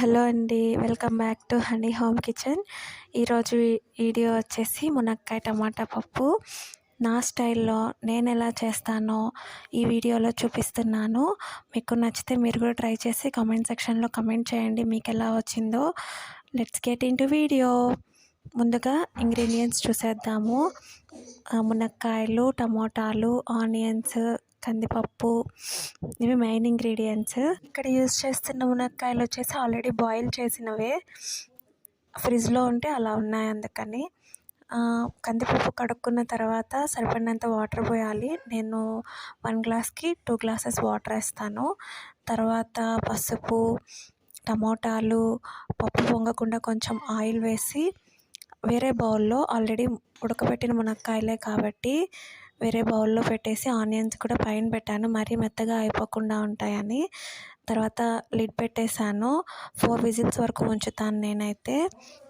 Hello అండి welcome back to honey home kitchen. ఈరోజు video వచ్చేసి మునక్కాయ టమాటా పప్పు. నా స్టైల్లో నేను ఎలా చేస్తానో ఈ వీడియోలో చూపిస్తున్నాను. మీకు నచ్చితే మీరు కూడా ట్రై చేసి కామెంట్ సెక్షన్లో కమెంట్ చేయండి మీకు ఎలా వచ్చిందో. Let's get in video. ముందుగా ఇంగ్రీడియంట్స్ చూసేద్దాము. మునక్కాయలు టమోటాలు ఆనియన్స్ కందిపప్పు ఇవి మెయిన్ ఇంగ్రీడియంట్స్ ఇక్కడ యూజ్ చేస్తున్న మునక్కాయలు వచ్చేసి ఆల్రెడీ బాయిల్ చేసినవే. ఫ్రిడ్జ్లో ఉంటే అలా ఉన్నాయి అందుకని. కందిపప్పు కడుక్కున్న తర్వాత సరిపడినంత వాటర్ పోయాలి. నేను వన్ గ్లాస్కి టూ గ్లాసెస్ వాటర్ వేస్తాను. తర్వాత పసుపు టమోటాలు పప్పు పొంగకుండా కొంచెం ఆయిల్ వేసి వేరే బౌల్లో ఆల్రెడీ ఉడకబెట్టిన మునక్కాయలే కాబట్టి వేరే బౌల్లో పెట్టేసి ఆనియన్స్ కూడా పైన పెట్టాను. మరీ మెత్తగా అయిపోకుండా ఉంటాయని. తర్వాత లిడ్ పెట్టేశాను. ఫోర్ విజిల్స్ వరకు ఉంచుతాను నేనైతే.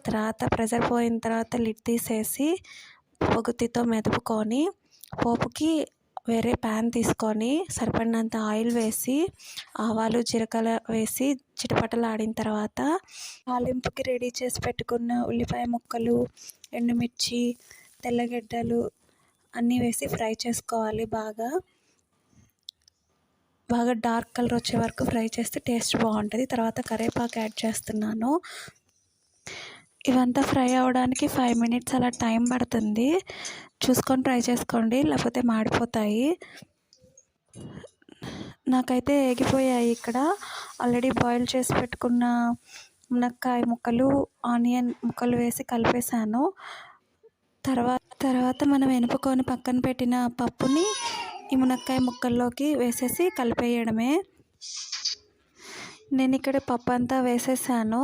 తర్వాత ప్రెజర్ పోయిన తర్వాత లిడ్ తీసేసి పొగుతితో మెదుపుకొని పోపుకి వేరే ప్యాన్ తీసుకొని సరిపడినంత ఆయిల్ వేసి ఆవాలు జీలకర్ర వేసి చిటపటలాడిన తర్వాత తాలింపుకి రెడీ చేసి పెట్టుకున్న ఉల్లిపాయ ముక్కలు ఎండుమిర్చి తెల్లగడ్డలు అన్నీ వేసి ఫ్రై చేసుకోవాలి బాగా. బాగా డార్క్ కలర్ వచ్చే వరకు ఫ్రై చేస్తే టేస్ట్ బాగుంటుంది. తర్వాత కరివేపాకు యాడ్ చేస్తున్నాను. ఇవంతా ఫ్రై అవ్వడానికి ఫైవ్ మినిట్స్ అలా టైం పడుతుంది. చూసుకొని ట్రై చేసుకోండి లేకపోతే మాడిపోతాయి. నాకైతే ఎగిపోయాయి ఇక్కడ. ఆల్రెడీ బాయిల్ చేసి పెట్టుకున్న మునక్కాయ ముక్కలు ఆనియన్ ముక్కలు వేసి కలిపేశాను. తర్వాత తర్వాత మనం వెనుపుకొని పక్కన పెట్టిన పప్పుని ఈ మునక్కాయ ముక్కల్లోకి వేసేసి కలిపేయడమే. నేను ఇక్కడ పప్పు అంతా వేసేసాను.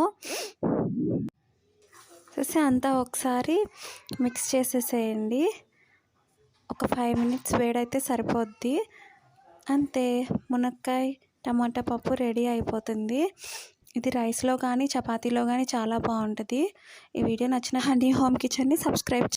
వేసి అంతా ఒకసారి మిక్స్ చేసేసేయండి. ఒక ఫైవ్ మినిట్స్ వేడైతే సరిపోద్ది. అంతే మునక్కాయ టమాటా పప్పు రెడీ అయిపోతుంది. ఇది రైస్లో కానీ చపాతీలో కానీ చాలా బాగుంటుంది. ఈ వీడియో నచ్చిన హనీ హోమ్ కిచెన్ని సబ్స్క్రైబ్